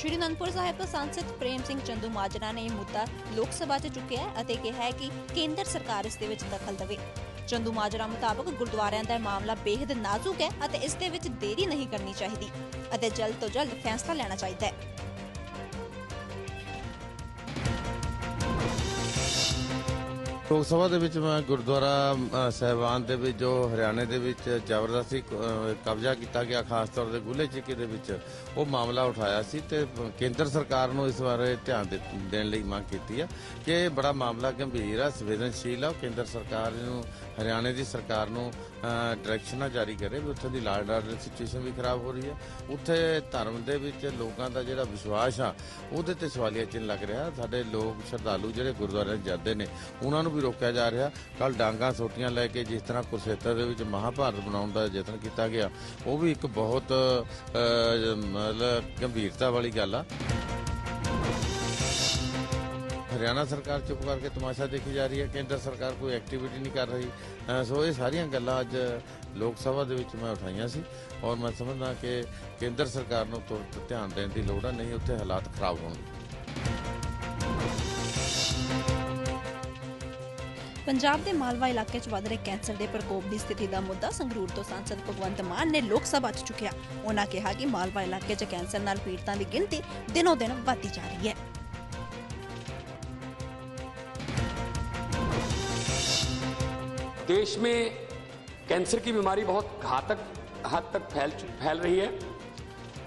ਸ਼੍ਰੀ ਅਨੰਦਪੁਰ ਸਾਹਿਬ ਤੋਂ ਸੰਸਦ ਪ੍ਰੇਮ ਸਿੰਘ ਚੰਦੂ ਮਾਜਰਾ ਨੇ ਇਹ ਮੁੱਦਾ ਲੋਕ ਸਭਾ 'ਚ ਚੁੱਕਿਆ ਅਤੇ ਕਿਹਾ ਹੈ ਕਿ ਕੇਂਦਰ ਸਰਕਾਰ ਇਸ ਦੇ ਵਿੱਚ ਦਖਲ ਦੇਵੇ। ਚੰਦੂ ਮਾਜਰਾ ਮੁਤਾਬਕ ਗੁਰਦੁਆਰਿਆਂ ਦਾ ਮਾਮਲਾ ਬੇहद ਨਾਜ਼ੁਕ ਹੈ ਅਤੇ ਇਸ ਦੇ ਵਿੱਚ ਦੇਰੀ ਨਹੀਂ ਕਰਨੀ ਚਾਹੀਦੀ ਅਤੇ ਜਲਦ ਤੋਂ ਜਲਦ ਫੈਸਲਾ ਲੈਣਾ ਚਾਹੀਦਾ ਹੈ। ਲੋਕ ਸਭਾ ਦੇ ਵਿੱਚ ਮੈਂ ਗੁਰਦੁਆਰਾ ਅ, ਸਾਹਿਬਾਨ ਦੇ ਵਿੱਚ ਜੋ ਹਰਿਆਣੇ ਦੇ ਵਿੱਚ ਜ਼ਬਰਦਸਤੀ ਕਬਜ਼ਾ ਕੀਤਾ ਗਿਆ ਖਾਸ ਤੌਰ ਤੇ ਗੁੱਲੇ ਚਿੱਕੇ ਦੇ ਵਿੱਚ ਉਹ ਮਾਮਲਾ ਉਠਾਇਆ ਸੀ ਤੇ ਕੇਂਦਰ ਸਰਕਾਰ ਨੂੰ ਇਸ ਬਾਰੇ ਧਿਆਨ ਦੇ- ਦੇਣ ਲਈ ਮੰਗ ਕੀਤੀ ਹੈ ਕਿ ਇਹ ਬੜਾ ਮਾਮਲਾ ਗੰਭੀਰ ਹੈ ਸੰਵੇਦਨਸ਼ੀਲ ਹੈ ਉਹ ਕੇਂਦਰ ਸਰਕਾਰ ਨੂੰ ਹਰਿਆਣੇ ਦੀ ਸਰਕਾਰ ਨੂੰ ਡਾਇਰੈਕਸ਼ਨਾਂ ਜਾਰੀ ਕਰੇ ਵੀ ਉੱਥੇ ਦੀ ਲਾਅ ਆਰਡਰ ਸਿਚੁਏਸ਼ਨ ਵੀ ਖਰਾਬ ਹੋ ਰਹੀ ਹੈ ਉੱਥੇ ਧਰਮ ਦੇ ਵਿੱਚ ਲੋਕਾਂ ਦਾ ਜਿਹੜਾ ਵਿਸ਼ਵਾਸ ਆ ਉਹਦੇ ਤੇ ਸਵਾਲੀਆ ਚਿੰਨ੍ਹ ਲੱਗ ਰਿਹਾ। ਸਾਡੇ ਲੋਕ ਸ਼ਰਧਾਲੂ ਜਿਹੜੇ ਗੁਰਦੁਆਰਿਆਂ 'ਚ ਜਾਂਦੇ ਨੇ ਉਹਨਾਂ ਨੂੰ ਵੀ ਰੋਕਿਆ ਜਾ ਰਿਹਾ। ਕੱਲ ਡਾਂਗਾ, ਸੋਟੀਆਂ ਲੈ ਕੇ ਜਿਸ ਤਰ੍ਹਾਂ ਕੁਰਸ਼ੇਤਰ ਦੇ ਵਿੱਚ ਮਹਾਭਾਰਤ ਬਣਾਉਣ ਦਾ ਯਤਨ ਕੀਤਾ ਗਿਆ, ਉਹ ਵੀ ਇੱਕ ਬਹੁਤ ਮਤਲਬ ਗੰਭੀਰਤਾ ਵਾਲੀ ਗੱਲ ਆ। ਹਰਿਆਣਾ ਸਰਕਾਰ ਚੁੱਪ ਕਰਕੇ ਤਮਾਸ਼ਾ ਦੇਖੀ ਜਾ ਰਹੀ ਹੈ। ਕੇਂਦਰ ਸਰਕਾਰ ਕੋਈ ਐਕਟੀਵਿਟੀ ਨਹੀਂ ਕਰ ਰਹੀ। ਸੋ ਇਹ ਸਾਰੀਆਂ ਗੱਲਾਂ ਅੱਜ ਲੋਕ ਸਭਾ ਦੇ ਵਿੱਚ ਮੈਂ ਉਠਾਈਆਂ ਸੀ ਔਰ ਮੈਂ ਸਮਝਦਾ ਕਿ ਕੇਂਦਰ ਸਰਕਾਰ ਨੂੰ ਤੁਰੰਤ ਧਿਆਨ ਦੇਣ ਦੀ ਲੋੜ ਹੈ ਨਹੀਂ ਉੱਥੇ ਹਾਲਾਤ ਖਰਾਬ ਹੋਣਗੇ। ਪੰਜਾਬ ਦੇ ਮਾਲਵਾ ਇਲਾਕੇ 'ਚ ਵੱਧ ਰਹੇ ਕੈਂਸਰ ਦੇ ਪ੍ਰਕੋਪ ਦੀ ਸਥਿਤੀ ਦਾ ਮੁੱਦਾ ਸੰਗਰੂਰ ਤੋਂ ਸੰਸਦ ਭਗਵੰਤ ਮਾਨ ਨੇ ਲੋਕ ਸਭਾ 'ਚ ਚੁੱਕਿਆ ਉਹਨਾਂ ਕਿਹਾ ਕਿ ਮਾਲਵਾ ਇਲਾਕੇ 'ਚ ਕੈਂਸਰ ਨਾਲ ਪੀੜਤਾਂ ਦੀ ਗਿਣਤੀ ਦਿਨੋ ਦਿਨ ਵਧਦੀ ਜਾ ਰਹੀ ਹੈ देश में कैंसर की बीमारी बहुत घातक हद तक फैल फैल रही है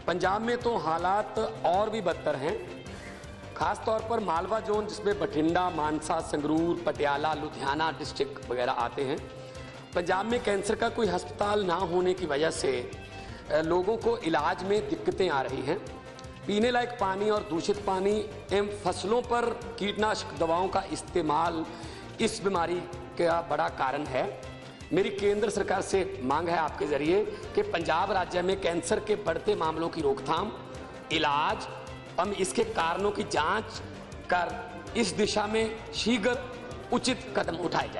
पंजाब में तो हालात और भी बदतर हैं खास तौर पर मालवा जोन, जिसमें बठिंडा, मानसा, संगरूर, पटियाला, लुधियाना डिस्ट्रिक्ट वगैरह आते हैं, पंजाब में कैंसर का कोई अस्पताल ना होने की वजह से लोगों को इलाज में दिक्कतें आ रही हैं। पीने लायक पानी और दूषित पानी एवं फ़सलों पर कीटनाशक दवाओं का इस्तेमाल इस बीमारी का बड़ा कारण है। मेरी केंद्र सरकार से मांग है आपके ज़रिए कि पंजाब राज्य में कैंसर के बढ़ते मामलों की रोकथाम, इलाज हम इसके कारणों की जांच कर इस दिशा में शीघ्र उचित कदम उठाए जाएं